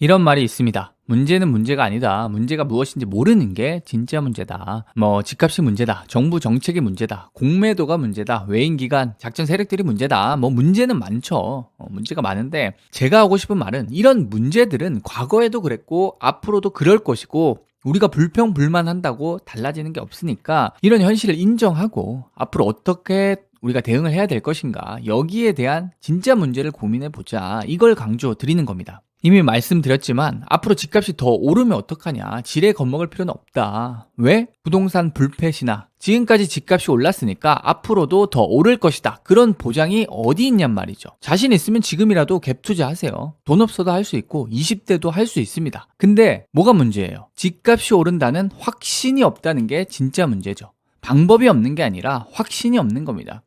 이런 말이 있습니다. 문제는 문제가 아니다. 문제가 무엇인지 모르는 게 진짜 문제다. 뭐 집값이 문제다. 정부 정책이 문제다. 공매도가 문제다. 외인 기관, 작전 세력들이 문제다. 뭐 문제는 많죠. 어, 문제가 많은데 제가 하고 싶은 말은 이런 문제들은 과거에도 그랬고 앞으로도 그럴 것이고 우리가 불평 불만한다고 달라지는 게 없으니까 이런 현실을 인정하고 앞으로 어떻게 우리가 대응을 해야 될 것인가 여기에 대한 진짜 문제를 고민해 보자 이걸 강조 드리는 겁니다. 이미 말씀드렸지만 앞으로 집값이 더 오르면 어떡하냐 지레 겁먹을 필요는 없다. 왜? 부동산 불패시나 지금까지 집값이 올랐으니까 앞으로도 더 오를 것이다. 그런 보장이 어디 있냔 말이죠. 자신 있으면 지금이라도 갭 투자하세요. 돈 없어도 할 수 있고 20대도 할 수 있습니다. 근데 뭐가 문제예요? 집값이 오른다는 확신이 없다는 게 진짜 문제죠. 방법이 없는 게 아니라 확신이 없는 겁니다.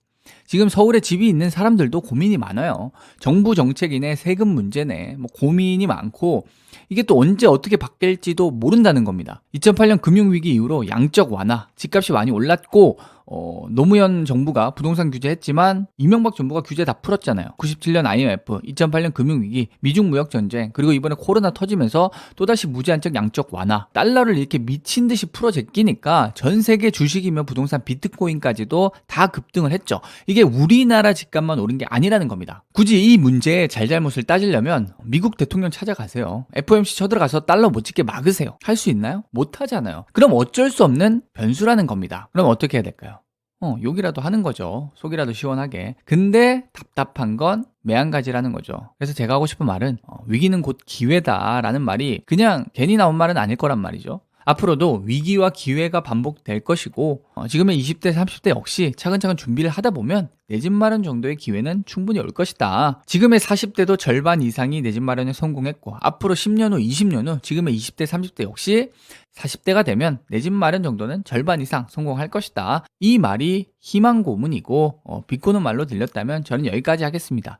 지금 서울에 집이 있는 사람들도 고민이 많아요. 정부 정책이네, 세금 문제네, 뭐 고민이 많고 이게 또 언제 어떻게 바뀔지도 모른다는 겁니다. 2008년 금융위기 이후로 양적 완화, 집값이 많이 올랐고 어, 노무현 정부가 부동산 규제했지만 이명박 정부가 규제 다 풀었잖아요. 97년 IMF, 2008년 금융위기, 미중 무역 전쟁, 그리고 이번에 코로나 터지면서 또다시 무제한적 양적 완화, 달러를 이렇게 미친 듯이 풀어 제끼니까 전 세계 주식이며 부동산 비트코인까지도 다 급등을 했죠. 이게 우리나라 집값만 오른 게 아니라는 겁니다. 굳이 이 문제의 잘잘못을 따지려면 미국 대통령 찾아가세요. FOMC 쳐들어가서 달러 못 찍게 막으세요. 할 수 있나요? 못 하잖아요. 그럼 어쩔 수 없는 변수라는 겁니다. 그럼 어떻게 해야 될까요? 어, 욕이라도 하는 거죠. 속이라도 시원하게. 근데 답답한 건 매한가지라는 거죠. 그래서 제가 하고 싶은 말은 어, 위기는 곧 기회다라는 말이 그냥 괜히 나온 말은 아닐 거란 말이죠. 앞으로도 위기와 기회가 반복될 것이고 어, 지금의 20대, 30대 역시 차근차근 준비를 하다 보면 내 집 마련 정도의 기회는 충분히 올 것이다. 지금의 40대도 절반 이상이 내 집 마련에 성공했고 앞으로 10년 후, 20년 후 지금의 20대, 30대 역시 40대가 되면 내 집 마련 정도는 절반 이상 성공할 것이다. 이 말이 희망 고문이고 어, 비꼬는 말로 들렸다면 저는 여기까지 하겠습니다.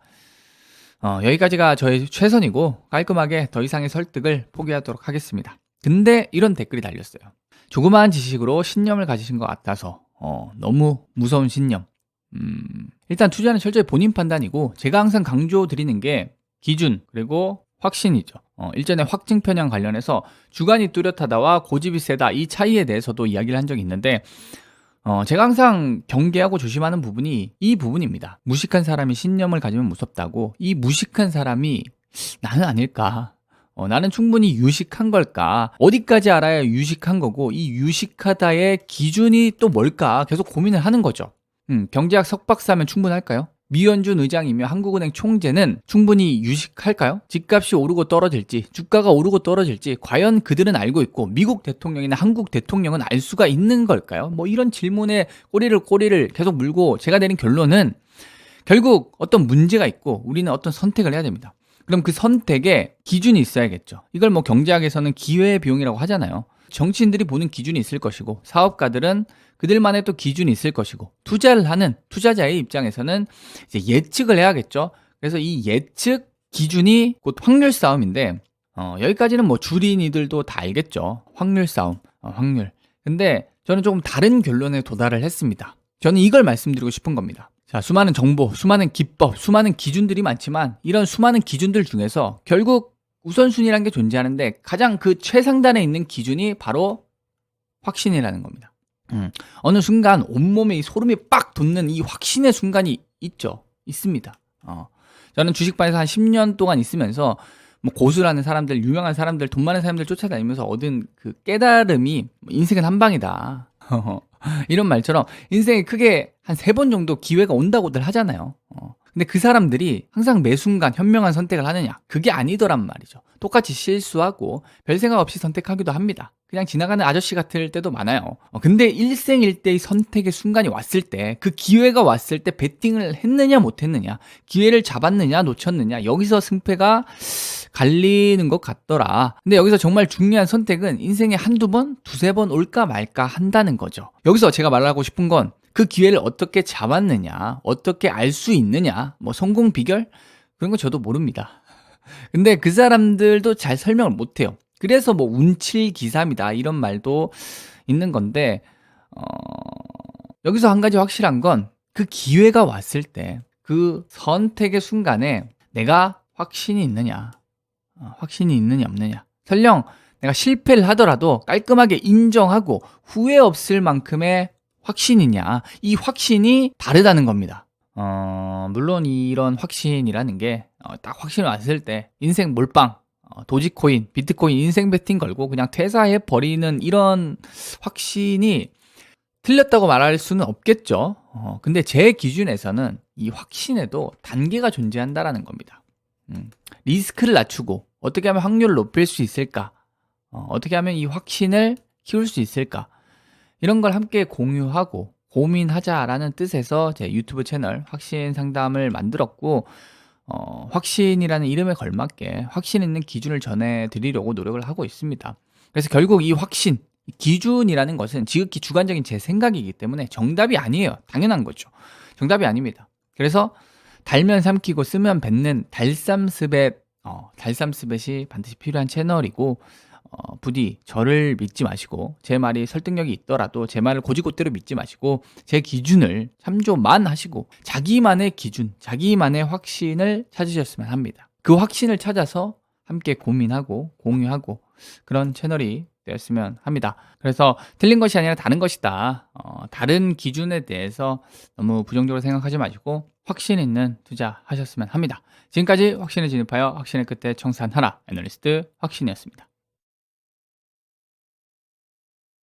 어, 여기까지가 저의 최선이고 깔끔하게 더 이상의 설득을 포기하도록 하겠습니다. 근데 이런 댓글이 달렸어요. 조그마한 지식으로 신념을 가지신 것 같아서 어, 너무 무서운 신념. 음, 일단 투자는 철저히 본인 판단이고 제가 항상 강조 드리는 게 기준 그리고 확신이죠. 어, 일전에 확증 편향 관련해서 주관이 뚜렷하다와 고집이 세다 이 차이에 대해서도 이야기를 한 적이 있는데 어, 제가 항상 경계하고 조심하는 부분이 이 부분입니다. 무식한 사람이 신념을 가지면 무섭다고 이 무식한 사람이 나는 아닐까 어, 나는 충분히 유식한 걸까? 어디까지 알아야 유식한 거고, 이 유식하다의 기준이 또 뭘까? 계속 고민을 하는 거죠. 음, 경제학 석박사면 충분할까요? 미연준 의장이며 한국은행 총재는 충분히 유식할까요? 집값이 오르고 떨어질지, 주가가 오르고 떨어질지, 과연 그들은 알고 있고, 미국 대통령이나 한국 대통령은 알 수가 있는 걸까요? 뭐 이런 질문에 꼬리를 꼬리를 계속 물고 제가 내린 결론은 결국 어떤 문제가 있고, 우리는 어떤 선택을 해야 됩니다. 그럼 그 선택에 기준이 있어야겠죠. 이걸 뭐 경제학에서는 기회의 비용이라고 하잖아요. 정치인들이 보는 기준이 있을 것이고 사업가들은 그들만의 또 기준이 있을 것이고 투자를 하는 투자자의 입장에서는 이제 예측을 해야겠죠. 그래서 이 예측 기준이 곧 확률 싸움인데 어, 여기까지는 뭐 주린이들도 다 알겠죠. 확률 싸움, 어, 확률. 근데 저는 조금 다른 결론에 도달을 했습니다. 저는 이걸 말씀드리고 싶은 겁니다. 자, 수많은 정보, 수많은 기법, 수많은 기준들이 많지만 이런 수많은 기준들 중에서 결국 우선순위라는 게 존재하는데 가장 그 최상단에 있는 기준이 바로 확신이라는 겁니다. 음, 어느 순간 온몸에 이 소름이 빡 돋는 이 확신의 순간이 있죠. 있습니다. 어, 저는 주식반에서 한 10년 동안 있으면서 뭐 고수라는 사람들, 유명한 사람들, 돈 많은 사람들 쫓아다니면서 얻은 그 깨달음이 인생은 한 방이다. 이런 말처럼 인생에 크게 한 세 번 정도 기회가 온다고들 하잖아요. 어. 근데 그 사람들이 항상 매 순간 현명한 선택을 하느냐? 그게 아니더란 말이죠. 똑같이 실수하고 별 생각 없이 선택하기도 합니다. 그냥 지나가는 아저씨 같을 때도 많아요. 어, 근데 일생일대의 선택의 순간이 왔을 때, 그 기회가 왔을 때 베팅을 했느냐, 못했느냐, 기회를 잡았느냐, 놓쳤느냐, 여기서 승패가 갈리는 것 같더라. 근데 여기서 정말 중요한 선택은 인생에 한두 번, 두세 번 올까 말까 한다는 거죠. 여기서 제가 말하고 싶은 건 그 기회를 어떻게 잡았느냐, 어떻게 알 수 있느냐, 뭐 성공 비결? 그런 거 저도 모릅니다. 근데 그 사람들도 잘 설명을 못 해요. 그래서 뭐 운칠 기삼이다 이런 말도 있는 건데 어, 여기서 한 가지 확실한 건 그 기회가 왔을 때 그 선택의 순간에 내가 확신이 있느냐 어, 확신이 있느냐 없느냐. 설령 내가 실패를 하더라도 깔끔하게 인정하고 후회 없을 만큼의 확신이냐. 이 확신이 다르다는 겁니다. 어, 물론 이런 확신이라는 게 딱 확신을 왔을 때 인생 몰빵, 어, 도지코인, 비트코인 인생 베팅 걸고 그냥 퇴사해 버리는 이런 확신이 틀렸다고 말할 수는 없겠죠. 어, 근데 제 기준에서는 이 확신에도 단계가 존재한다라는 겁니다. 음, 리스크를 낮추고 어떻게 하면 확률을 높일 수 있을까? 어, 어떻게 하면 이 확신을 키울 수 있을까? 이런 걸 함께 공유하고 고민하자라는 뜻에서 제 유튜브 채널 확신 상담을 만들었고 어, 확신이라는 이름에 걸맞게 확신 있는 기준을 전해드리려고 노력을 하고 있습니다. 그래서 결국 이 확신, 이 기준이라는 것은 지극히 주관적인 제 생각이기 때문에 정답이 아니에요. 당연한 거죠. 정답이 아닙니다. 그래서 달면 삼키고 쓰면 뱉는 달쌈스벳, 어, 달쌈스벳이 반드시 필요한 채널이고 어, 부디 저를 믿지 마시고 제 말이 설득력이 있더라도 제 말을 고지고대로 믿지 마시고 제 기준을 참조만 하시고 자기만의 기준, 자기만의 확신을 찾으셨으면 합니다. 그 확신을 찾아서 함께 고민하고 공유하고 그런 채널이 되었으면 합니다. 그래서 틀린 것이 아니라 다른 것이다. 어, 다른 기준에 대해서 너무 부정적으로 생각하지 마시고 확신 있는 투자하셨으면 합니다. 지금까지 확신을 진입하여 확신의 끝에 청산하라 애널리스트 확신이었습니다.